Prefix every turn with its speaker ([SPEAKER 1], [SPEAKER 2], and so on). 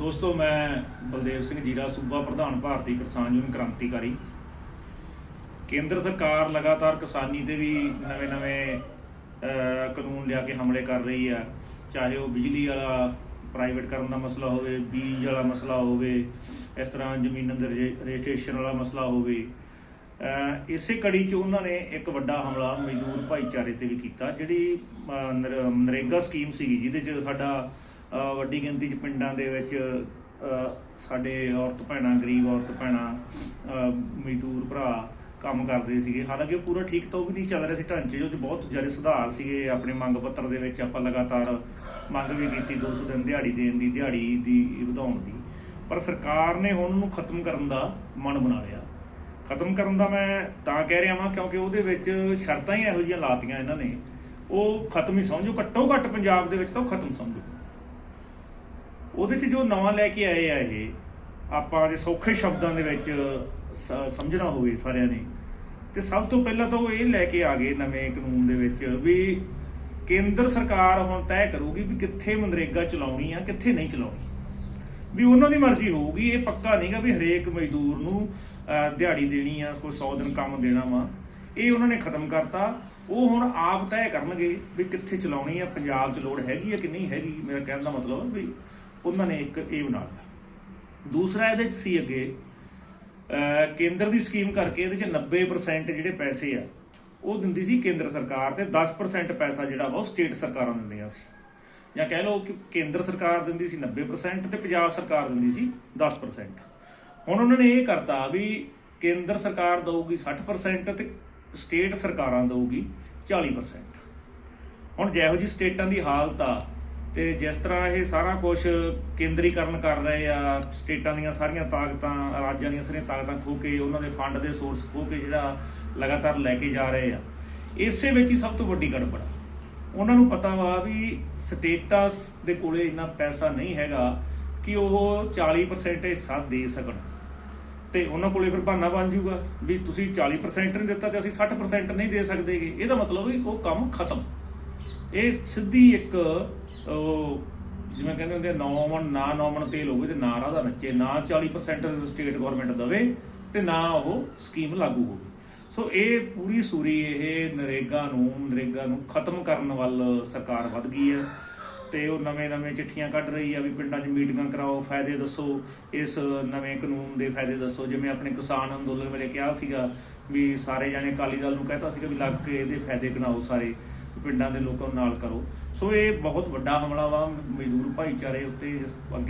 [SPEAKER 1] ਦੋਸਤੋ, ਮੈਂ ਬਲਦੇਵ ਸਿੰਘ ਜੀਰਾ, ਸੂਬਾ ਪ੍ਰਧਾਨ ਭਾਰਤੀ ਕਿਸਾਨ ਯੂਨੀਅਨ ਕ੍ਰਾਂਤੀਕਾਰੀ। ਕੇਂਦਰ ਸਰਕਾਰ ਲਗਾਤਾਰ ਕਿਸਾਨੀ ਤੇ ਵੀ ਨਵੇਂ-ਨਵੇਂ ਕਾਨੂੰਨ ਲਿਆ ਕੇ ਹਮਲੇ ਕਰ ਰਹੀ ਆ। ਚਾਹੇ ਉਹ ਬਿਜਲੀ ਵਾਲਾ ਪ੍ਰਾਈਵੇਟ ਕਰਨ ਦਾ ਮਸਲਾ ਹੋਵੇ, ਬੀਜ ਵਾਲਾ ਮਸਲਾ ਹੋਵੇ, ਇਸ ਤਰ੍ਹਾਂ ਜ਼ਮੀਨਾਂ ਦੇ ਰਜਿ- ਰਜਿਸਟ੍ਰੇਸ਼ਨ ਵਾਲਾ ਮਸਲਾ ਹੋਵੇ ਇਸੇ ਕੜੀ 'ਚ ਉਹਨਾਂ ਨੇ ਇੱਕ ਵੱਡਾ ਹਮਲਾ ਮਜ਼ਦੂਰ ਭਾਈਚਾਰੇ ਤੇ ਵੀ ਕੀਤਾ, ਜਿਹੜੀ ਨਰੇਗਾ ਸਕੀਮ ਸੀਗੀ, ਜਿਹਦੇ 'ਚ ਸਾਡਾ ਵੱਡੀ ਗਿਣਤੀ 'ਚ ਪਿੰਡਾਂ ਦੇ ਵਿੱਚ ਸਾਡੇ ਔਰਤ ਭੈਣਾਂ, ਗਰੀਬ ਔਰਤ ਭੈਣਾਂ ਮਜ਼ਦੂਰ ਭਰਾ ਕੰਮ ਕਰਦੇ ਸੀਗੇ। ਹਾਲਾਂਕਿ ਉਹ ਪੂਰਾ ਠੀਕ ਤਾਂ ਉਹ ਵੀ ਨਹੀਂ ਚੱਲ ਰਿਹਾ ਸੀ ਢਾਂਚੇ 'ਚ, ਉਹ 'ਚ ਬਹੁਤ ਜ਼ਿਆਦਾ ਸੁਧਾਰ ਸੀਗੇ ਆਪਣੇ ਮੰਗ ਪੱਤਰ ਦੇ ਵਿੱਚ। ਆਪਾਂ ਲਗਾਤਾਰ ਮੰਗ ਵੀ ਕੀਤੀ 200 ਦਿਨ ਦਿਹਾੜੀ ਦੇਣ ਦੀ, ਦਿਹਾੜੀ ਦੀ ਵਧਾਉਣ ਦੀ। ਪਰ ਸਰਕਾਰ ਨੇ ਹੁਣ ਉਹਨੂੰ ਖਤਮ ਕਰਨ ਦਾ ਮਨ ਬਣਾ ਲਿਆ। ਖਤਮ ਕਰਨ ਦਾ ਮੈਂ ਤਾਂ ਕਹਿ ਰਿਹਾ ਹਾਂ ਕਿਉਂਕਿ ਉਹਦੇ ਵਿੱਚ ਸ਼ਰਤਾਂ ਹੀ ਇਹੋ ਜਿਹੀਆਂ ਲਾਤੀਆਂ ਇਹਨਾਂ ਨੇ। ਉਹ ਖਤਮ ਹੀ ਸਮਝੋ, ਘੱਟੋ ਘੱਟ ਪੰਜਾਬ ਦੇ ਵਿੱਚ ਤਾਂ ਉਹ ਖਤਮ ਸਮਝੋ। ਉਹਦੇ 'ਚ ਜੋ ਨਵਾਂ ਲੈ ਕੇ ਆਏ ਆ ਇਹ, ਆਪਾਂ ਜੇ ਸੌਖੇ ਸ਼ਬਦਾਂ ਦੇ ਵਿੱਚ ਸਮਝਣਾ ਹੋਵੇ ਸਾਰਿਆਂ ਨੇ, ਤੇ ਸਭ ਤੋਂ ਪਹਿਲਾਂ ਤਾਂ ਉਹ ਇਹ ਲੈ ਕੇ ਆ ਗਏ ਨਵੇਂ ਕਾਨੂੰਨ ਦੇ ਵਿੱਚ ਵੀ ਕੇਂਦਰ ਸਰਕਾਰ ਹੁਣ ਤੈਅ ਕਰੂਗੀ ਵੀ ਕਿੱਥੇ ਮਨਰੇਗਾ ਚਲਾਉਣੀ ਆ, ਕਿੱਥੇ ਨਹੀਂ ਚਲਾਉਣੀ। ਵੀ ਉਹਨਾਂ ਦੀ ਮਰਜ਼ੀ ਹੋਊਗੀ, ਇਹ ਪੱਕਾ ਨਹੀਂਗਾ ਵੀ ਹਰੇਕ ਮਜ਼ਦੂਰ ਨੂੰ ਦਿਹਾੜੀ ਦੇਣੀ ਆ, ਕੋਈ 100 ਦਿਨ ਕੰਮ ਦੇਣਾ ਵਾ। ਇਹ ਉਹਨਾਂ ਨੇ ਖਤਮ ਕਰਤਾ, ਉਹ ਹੁਣ ਆਪ ਤੈਅ ਕਰਨਗੇ ਵੀ ਕਿੱਥੇ ਚਲਾਉਣੀ ਆ, ਪੰਜਾਬ 'ਚ ਲੋੜ ਹੈਗੀ ਆ ਕਿ ਨਹੀਂ ਹੈਗੀ, ਮੇਰਾ ਕਹਿਣ ਦਾ ਮਤਲਬ ਵੀ ਉਹਨਾਂ ਨੇ ਇੱਕ ਇਹ ਬਣਾ ਲਿਆ। ਦੂਸਰਾ ਇਹਦੇ 'ਚ ਸੀ ਅੱਗੇ ਕੇਂਦਰ ਦੀ ਸਕੀਮ ਕਰਕੇ ਇਹਦੇ 'ਚ 90% ਜਿਹੜੇ ਪੈਸੇ ਆ, ਉਹ ਦਿੰਦੀ ਸੀ ਕੇਂਦਰ ਸਰਕਾਰ ਤੇ 10% ਪੈਸਾ ਜਿਹੜਾ ਵਾ ਉਹ ਸਟੇਟ ਸਰਕਾਰਾਂ ਦਿੰਦੀਆਂ ਸੀ। ਜਾਂ ਕਹਿ ਲਓ ਕਿ ਕੇਂਦਰ ਸਰਕਾਰ ਦਿੰਦੀ ਸੀ 90% ਤੇ ਪੰਜਾਬ ਸਰਕਾਰ ਦਿੰਦੀ ਸੀ 10% ਹੁਣ ਉਹਨਾਂ ਨੇ ਇਹ ਕਰਤਾ ਵੀ ਕੇਂਦਰ ਸਰਕਾਰ ਦਊਗੀ 60% ਤੇ ਸਟੇਟ ਸਰਕਾਰਾਂ ਦਊਗੀ 40% ਹੁਣ ਜਿਹੋ ਜੀ ਸਟੇਟਾਂ ਦੀ ਹਾਲਤ ਆ ਤੇ ਜਿਸ ਤਰ੍ਹਾਂ ਇਹ ਸਾਰਾ ਕੁਝ ਕੇਂਦਰੀਕਰਨ ਕਰ ਰਹੇ ਆ, ਸਟੇਟਾਂ ਦੀਆਂ ਸਾਰੀਆਂ ਤਾਕਤਾਂ, ਰਾਜਾਂ ਦੀਆਂ ਸਾਰੀਆਂ ਤਾਕਤਾਂ ਖੋ ਕੇ, ਉਹਨਾਂ ਦੇ ਫੰਡ ਦੇ ਸੋਰਸ ਖੋ ਕੇ ਜਿਹੜਾ ਲਗਾਤਾਰ ਲੈ ਕੇ ਜਾ ਰਹੇ ਆ, ਇਸੇ ਵਿੱਚ ਹੀ ਸਭ ਤੋਂ ਵੱਡੀ ਗੜਬੜ ਆ। ਉਹਨਾਂ ਨੂੰ ਪਤਾ ਵਾ ਵੀ ਸਟੇਟਾਂ ਦੇ ਕੋਲੇ ਇੰਨਾ ਪੈਸਾ ਨਹੀਂ ਹੈਗਾ ਕਿ ਉਹ 40% ਹਿੱਸਾ ਦੇ ਸਕਣ। ਤੇ ਉਹਨਾਂ ਕੋਲੇ ਫਿਰ ਬਹਾਨਾ ਬਣ ਜਾਊਗਾ ਵੀ ਤੁਸੀਂ 40% ਨਹੀਂ ਦਿੱਤਾ ਤੇ ਅਸੀਂ 60% ਨਹੀਂ ਦੇ ਸਕਦੇਗੇ। ਇਹਦਾ ਮਤਲਬ ਵੀ ਉਹ ਕੰਮ ਖਤਮ। ਇਹ ਸਿੱਧੀ ਇੱਕ ਜਿਵੇਂ ਕਹਿੰਦੇ ਹੁੰਦੇ ਨੌਮਨ ਨਾ ਨੌਮਨ ਤੇਲ ਹੋਵੇ ਤੇ ਨਾ ਰਾਦਾ ਨੱਚੇ, ਨਾ 40% ਸਟੇਟ ਗਵਰਨਮੈਂਟ ਦਵੇ ਤੇ ਨਾ ਉਹ ਸਕੀਮ ਲਾਗੂ ਹੋਵੇ। ਸੋ ਇਹ ਪੂਰੀ ਸੂਰੀ ਇਹ ਨਰੇਗਾ ਨੂੰ ਨਰੇਗਾ ਨੂੰ ਖਤਮ ਕਰਨ ਵੱਲ ਸਰਕਾਰ ਵੱਧ ਗਈ ਹੈ ਤੇ ਉਹ ਨਵੇਂ-ਨਵੇਂ ਚਿੱਠੀਆਂ ਕੱਢ ਰਹੀ ਆ ਵੀ ਪਿੰਡਾਂ 'ਚ ਮੀਟਿੰਗਾਂ ਕਰਾਓ, ਫਾਇਦੇ ਦੱਸੋ, ਇਸ ਨਵੇਂ ਕਾਨੂੰਨ ਦੇ ਫਾਇਦੇ ਦੱਸੋ। ਜਿਵੇਂ ਆਪਣੇ ਕਿਸਾਨ ਅੰਦੋਲਨ ਵੇਲੇ ਕਿਹਾ ਸੀਗਾ ਵੀ ਸਾਰੇ ਜਾਣੇ ਅਕਾਲੀ ਦਲ ਨੂੰ ਕਹਿਤਾ ਸੀਗਾ ਵੀ ਲੱਗ ਕੇ ਇਹਦੇ ਫਾਇਦੇ ਗਿਣਾਓ ਸਾਰੇ। ਪਿੰਡਾਂ ਦੇ ਲੋਕਾਂ ਨੂੰ ਨਾਲ ਕਰੋ। ਸੋ ਇਹ ਬਹੁਤ ਵੱਡਾ ਹਮਲਾ ਵਾ। ਮਜ਼ਦੂਰ ਭਾਈਚਾਰੇ ਉੱਤੇ ਜਿਸ ਅੱਗੇ